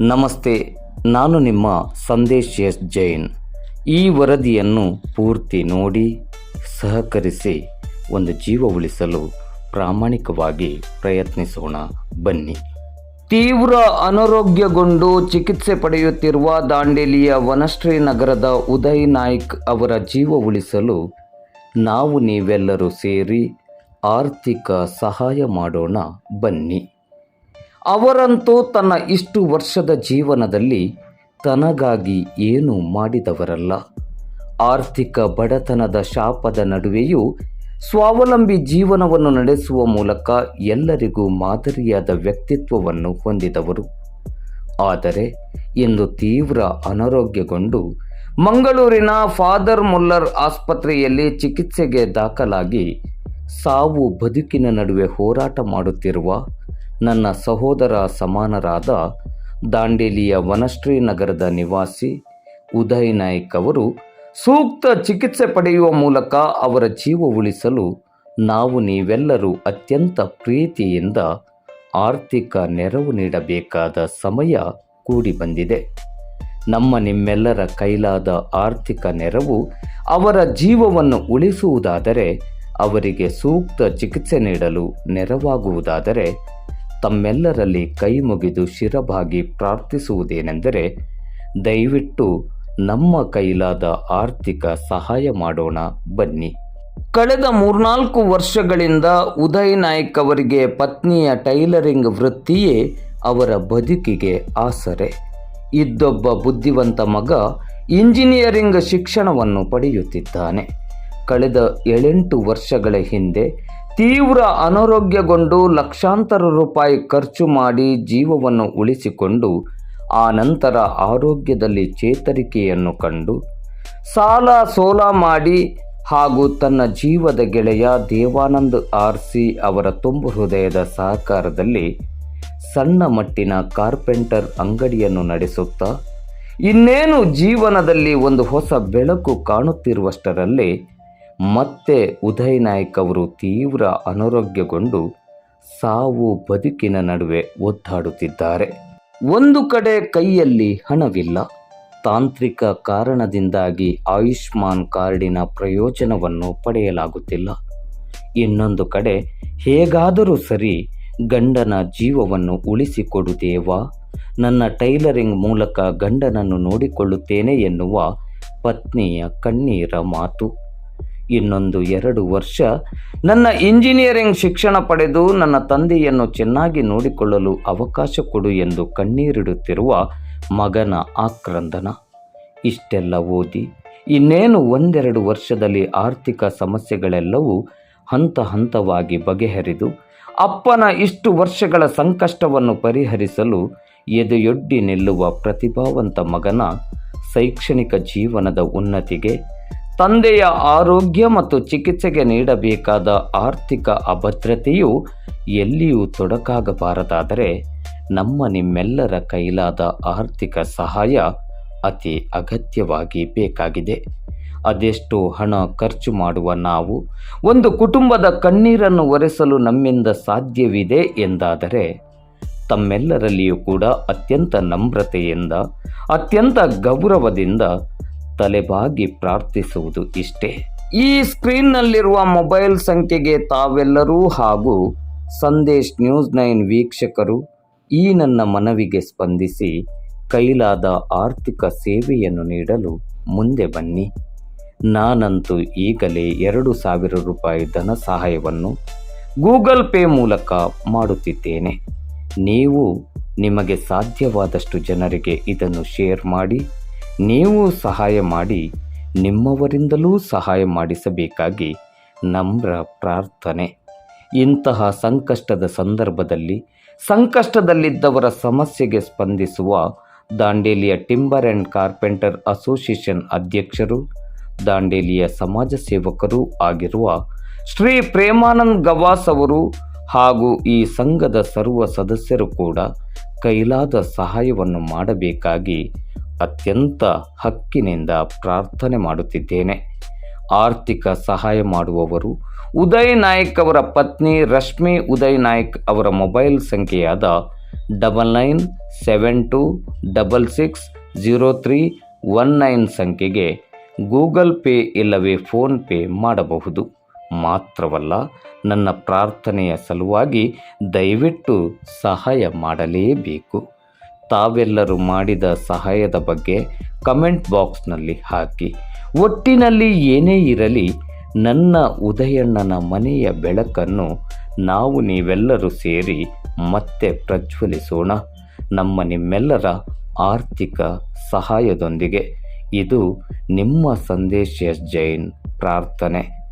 ನಮಸ್ತೆ, ನಾನು ನಿಮ್ಮ ಸಂದೇಶ್ ಎಸ್ ಜೈನ್. ಈ ವರದಿಯನ್ನು ಪೂರ್ತಿ ನೋಡಿ, ಸಹಕರಿಸಿ, ಒಂದು ಜೀವ ಉಳಿಸಲು ಪ್ರಾಮಾಣಿಕವಾಗಿ ಪ್ರಯತ್ನಿಸೋಣ, ಬನ್ನಿ. ತೀವ್ರ ಅನಾರೋಗ್ಯಗೊಂಡು ಚಿಕಿತ್ಸೆ ಪಡೆಯುತ್ತಿರುವ ದಾಂಡೇಲಿಯ ವನಶ್ರೀ ನಗರದ ಉದಯ್ ನಾಯ್ಕ್ ಅವರ ಜೀವ ಉಳಿಸಲು ನಾವು ನೀವೆಲ್ಲರೂ ಸೇರಿ ಆರ್ಥಿಕ ಸಹಾಯ ಮಾಡೋಣ, ಬನ್ನಿ. ಅವರಂತೂ ತನ್ನ ಇಷ್ಟು ವರ್ಷದ ಜೀವನದಲ್ಲಿ ತನಗಾಗಿ ಏನು ಮಾಡಿದವರಲ್ಲ. ಆರ್ಥಿಕ ಬಡತನದ ಶಾಪದ ನಡುವೆಯೂ ಸ್ವಾವಲಂಬಿ ಜೀವನವನ್ನು ನಡೆಸುವ ಮೂಲಕ ಎಲ್ಲರಿಗೂ ಮಾದರಿಯಾದ ವ್ಯಕ್ತಿತ್ವವನ್ನು ಹೊಂದಿದವರು. ಆದರೆ ಇಂದು ತೀವ್ರ ಅನಾರೋಗ್ಯಗೊಂಡು ಮಂಗಳೂರಿನ ಫಾದರ್ ಮುಲ್ಲರ್ ಆಸ್ಪತ್ರೆಯಲ್ಲಿ ಚಿಕಿತ್ಸೆಗೆ ದಾಖಲಾಗಿ ಸಾವು ಬದುಕಿನ ನಡುವೆ ಹೋರಾಟ ಮಾಡುತ್ತಿರುವ ನನ್ನ ಸಹೋದರ ಸಮಾನರಾದ ದಾಂಡೇಲಿಯ ವನಶ್ರೀ ನಗರದ ನಿವಾಸಿ ಉದಯ್ ನಾಯ್ಕ್ ಅವರು ಸೂಕ್ತ ಚಿಕಿತ್ಸೆ ಪಡೆಯುವ ಮೂಲಕ ಅವರ ಜೀವ ಉಳಿಸಲು ನಾವು ನೀವೆಲ್ಲರೂ ಅತ್ಯಂತ ಪ್ರೀತಿಯಿಂದ ಆರ್ಥಿಕ ನೆರವು ನೀಡಬೇಕಾದ ಸಮಯ ಕೂಡಿ ಬಂದಿದೆ. ನಮ್ಮ ನಿಮ್ಮೆಲ್ಲರ ಕೈಲಾದ ಆರ್ಥಿಕ ನೆರವು ಅವರ ಜೀವವನ್ನು ಉಳಿಸುವುದಾದರೆ ಅವರಿಗೆ ಸೂಕ್ತ ಚಿಕಿತ್ಸೆ ನೀಡಲು ನೆರವಾಗುವುದಾದರೆ ತಮ್ಮೆಲ್ಲರಲ್ಲಿ ಕೈ ಮುಗಿದು ಶಿರಬಾಗಿ ಪ್ರಾರ್ಥಿಸುವುದೇನೆಂದರೆ, ದಯವಿಟ್ಟು ನಮ್ಮ ಕೈಲಾದ ಆರ್ಥಿಕ ಸಹಾಯ ಮಾಡೋಣ, ಬನ್ನಿ. ಕಳೆದ ಮೂರ್ನಾಲ್ಕು ವರ್ಷಗಳಿಂದ ಉದಯ್ ನಾಯ್ಕ್ ಅವರಿಗೆ ಪತ್ನಿಯ ಟೈಲರಿಂಗ್ ವೃತ್ತಿಯೇ ಅವರ ಬದುಕಿಗೆ ಆಸರೆ. ಇದ್ದೊಬ್ಬ ಬುದ್ಧಿವಂತ ಮಗ ಇಂಜಿನಿಯರಿಂಗ್ ಶಿಕ್ಷಣವನ್ನು ಪಡೆಯುತ್ತಿದ್ದಾನೆ. ಕಳೆದ ಏಳೆಂಟು ವರ್ಷಗಳ ಹಿಂದೆ ತೀವ್ರ ಅನಾರೋಗ್ಯಗೊಂಡು ಲಕ್ಷಾಂತರ ರೂಪಾಯಿ ಖರ್ಚು ಮಾಡಿ ಜೀವವನ್ನು ಉಳಿಸಿಕೊಂಡು, ಆ ನಂತರ ಆರೋಗ್ಯದಲ್ಲಿ ಚೇತರಿಕೆಯನ್ನು ಕಂಡು, ಸಾಲ ಸೋಲ ಮಾಡಿ ಹಾಗೂ ತನ್ನ ಜೀವದ ಗೆಳೆಯ ದೇವಾನಂದ್ ಆರ್ ಸಿ ಅವರ ತುಂಬು ಹೃದಯದ ಸಹಕಾರದಲ್ಲಿ ಸಣ್ಣ ಮಟ್ಟಿನ ಕಾರ್ಪೆಂಟರ್ ಅಂಗಡಿಯನ್ನು ನಡೆಸುತ್ತಾ, ಇನ್ನೇನು ಜೀವನದಲ್ಲಿ ಒಂದು ಹೊಸ ಬೆಳಕು ಕಾಣುತ್ತಿರುವಷ್ಟರಲ್ಲಿ ಮತ್ತೆ ಉದಯ್ ನಾಯ್ಕ್ ಅವರು ತೀವ್ರ ಅನಾರೋಗ್ಯಗೊಂಡು ಸಾವು ಬದುಕಿನ ನಡುವೆ ಒದ್ದಾಡುತ್ತಿದ್ದಾರೆ. ಒಂದು ಕಡೆ ಕೈಯಲ್ಲಿ ಹಣವಿಲ್ಲ. ತಾಂತ್ರಿಕ ಕಾರಣದಿಂದಾಗಿ ಆಯುಷ್ಮಾನ್ ಕಾರ್ಡಿನ ಪ್ರಯೋಜನವನ್ನು ಪಡೆಯಲಾಗುತ್ತಿಲ್ಲ. ಇನ್ನೊಂದು ಕಡೆ ಹೇಗಾದರೂ ಸರಿ ಗಂಡನ ಜೀವವನ್ನು ಉಳಿಸಿಕೊಡು ದೇವಾ ನನ್ನ ಟೈಲರಿಂಗ್ ಮೂಲಕ ಗಂಡನನ್ನು ನೋಡಿಕೊಳ್ಳುತ್ತೇನೆ ಎನ್ನುವ ಪತ್ನಿಯ ಕಣ್ಣೀರ ಮಾತು. ಇನ್ನೊಂದು ಎರಡು ವರ್ಷ ನನ್ನ ಇಂಜಿನಿಯರಿಂಗ್ ಶಿಕ್ಷಣ ಪಡೆದು ನನ್ನ ತಂದೆಯನ್ನು ಚೆನ್ನಾಗಿ ನೋಡಿಕೊಳ್ಳಲು ಅವಕಾಶ ಕೊಡು ಎಂದು ಕಣ್ಣೀರಿಡುತ್ತಿರುವ ಮಗನ ಆಕ್ರಂದನ. ಇಷ್ಟೆಲ್ಲ ಓದಿ ಇನ್ನೇನು ಒಂದೆರಡು ವರ್ಷದಲ್ಲಿ ಆರ್ಥಿಕ ಸಮಸ್ಯೆಗಳೆಲ್ಲವೂ ಹಂತ ಹಂತವಾಗಿ ಬಗೆಹರಿದು ಅಪ್ಪನ ಇಷ್ಟು ವರ್ಷಗಳ ಸಂಕಷ್ಟವನ್ನು ಪರಿಹರಿಸಲು ಎದೆಯೊಡ್ಡಿ ನಿಲ್ಲುವ ಪ್ರತಿಭಾವಂತ ಮಗನ ಶೈಕ್ಷಣಿಕ ಜೀವನದ ಉನ್ನತಿಗೆ ತಂದೆಯ ಆರೋಗ್ಯ ಮತ್ತು ಚಿಕಿತ್ಸೆಗೆ ನೀಡಬೇಕಾದ ಆರ್ಥಿಕ ಅಭದ್ರತೆಯು ಎಲ್ಲಿಯೂ ತೊಡಕಾಗಬಾರದಾದರೆ ನಮ್ಮ ನಿಮ್ಮೆಲ್ಲರ ಕೈಲಾದ ಆರ್ಥಿಕ ಸಹಾಯ ಅತಿ ಅಗತ್ಯವಾಗಿ ಬೇಕಾಗಿದೆ. ಅದೆಷ್ಟು ಹಣ ಖರ್ಚು ಮಾಡುವ ನಾವು ಒಂದು ಕುಟುಂಬದ ಕಣ್ಣೀರನ್ನು ಒರೆಸಲು ನಮ್ಮಿಂದ ಸಾಧ್ಯವಿದೆ ಎಂದಾದರೆ ತಮ್ಮೆಲ್ಲರಲ್ಲಿಯೂ ಕೂಡ ಅತ್ಯಂತ ನಮ್ರತೆಯಿಂದ, ಅತ್ಯಂತ ಗೌರವದಿಂದ ತಲೆಬಾಗಿ ಪ್ರಾರ್ಥಿಸುವುದು ಇಷ್ಟೇ. ಈ ಸ್ಕ್ರೀನ್ನಲ್ಲಿರುವ ಮೊಬೈಲ್ ಸಂಖ್ಯೆಗೆ ತಾವೆಲ್ಲರೂ ಹಾಗೂ ಸಂದೇಶ್ ನ್ಯೂಸ್ ನೈನ್ ವೀಕ್ಷಕರು ಈ ನನ್ನ ಮನವಿಗೆ ಸ್ಪಂದಿಸಿ ಕೈಲಾದ ಆರ್ಥಿಕ ಸೇವೆಯನ್ನು ನೀಡಲು ಮುಂದೆ ಬನ್ನಿ. ನಾನಂತೂ ಈಗಲೇ ಎರಡು ಸಾವಿರ ರೂಪಾಯಿ ಧನ ಸಹಾಯವನ್ನು ಗೂಗಲ್ ಪೇ ಮೂಲಕ ಮಾಡುತ್ತಿದ್ದೇನೆ. ನೀವು ನಿಮಗೆ ಸಾಧ್ಯವಾದಷ್ಟು ಜನರಿಗೆ ಇದನ್ನು ಶೇರ್ ಮಾಡಿ ನೀವು ಸಹಾಯ ಮಾಡಿ, ನಿಮ್ಮವರಿಂದಲೂ ಸಹಾಯ ಮಾಡಿಸಬೇಕಾಗಿ ನಮ್ರ ಪ್ರಾರ್ಥನೆ. ಇಂತಹ ಸಂಕಷ್ಟದ ಸಂದರ್ಭದಲ್ಲಿ, ಸಂಕಷ್ಟದಲ್ಲಿದ್ದವರ ಸಮಸ್ಯೆಗೆ ಸ್ಪಂದಿಸುವ ದಾಂಡೇಲಿಯ ಟಿಂಬರ್ ಆ್ಯಂಡ್ ಕಾರ್ಪೆಂಟರ್ ಅಸೋಸಿಯೇಷನ್ ಅಧ್ಯಕ್ಷರು, ದಾಂಡೇಲಿಯ ಸಮಾಜ ಸೇವಕರೂ ಆಗಿರುವ ಶ್ರೀ ಪ್ರೇಮಾನಂದ್ ಗವಾಸ್ ಅವರು ಹಾಗೂ ಈ ಸಂಘದ ಸರ್ವ ಸದಸ್ಯರು ಕೂಡ ಕೈಲಾದ ಸಹಾಯವನ್ನು ಮಾಡಬೇಕಾಗಿ ಅತ್ಯಂತ ಹಕ್ಕಿನಿಂದ ಪ್ರಾರ್ಥನೆ ಮಾಡುತ್ತಿದ್ದೇನೆ. ಆರ್ಥಿಕ ಸಹಾಯ ಮಾಡುವವರು, ಉದಯ್ ನಾಯ್ಕ್ ಅವರ ಪತ್ನಿ ರಶ್ಮಿ ಉದಯ್ ನಾಯ್ಕ್ ಅವರ mobile ಸಂಖ್ಯೆಯಾದ double nine seven two double six zero three one nine ಸಂಖ್ಯೆಗೆ ಗೂಗಲ್ ಪೇ ಇಲ್ಲವೇ ಫೋನ್ಪೇ ಮಾಡಬಹುದು. ಮಾತ್ರವಲ್ಲ, ನನ್ನ ಪ್ರಾರ್ಥನೆಯ ಸಲುವಾಗಿ ದಯವಿಟ್ಟು ಸಹಾಯ ಮಾಡಲೇಬೇಕು. ತಾವೆಲ್ಲರೂ ಮಾಡಿದ ಸಹಾಯದ ಬಗ್ಗೆ ಕಮೆಂಟ್ ಬಾಕ್ಸ್ನಲ್ಲಿ ಹಾಕಿ. ಒಟ್ಟಿನಲ್ಲಿ ಏನೇ ಇರಲಿ, ನನ್ನ ಉದಯಣ್ಣನ ಮನೆಯ ಬೆಳಕನ್ನು ನಾವು ನೀವೆಲ್ಲರೂ ಸೇರಿ ಮತ್ತೆ ಪ್ರಜ್ವಲಿಸೋಣ. ನಮ್ಮ ನಿಮ್ಮೆಲ್ಲರ ಆರ್ಥಿಕ ಸಹಾಯದೊಂದಿಗೆ. ಇದು ನಿಮ್ಮ ಸಂದೇಶ ಜೈನ್ ಪ್ರಾರ್ಥನೆ.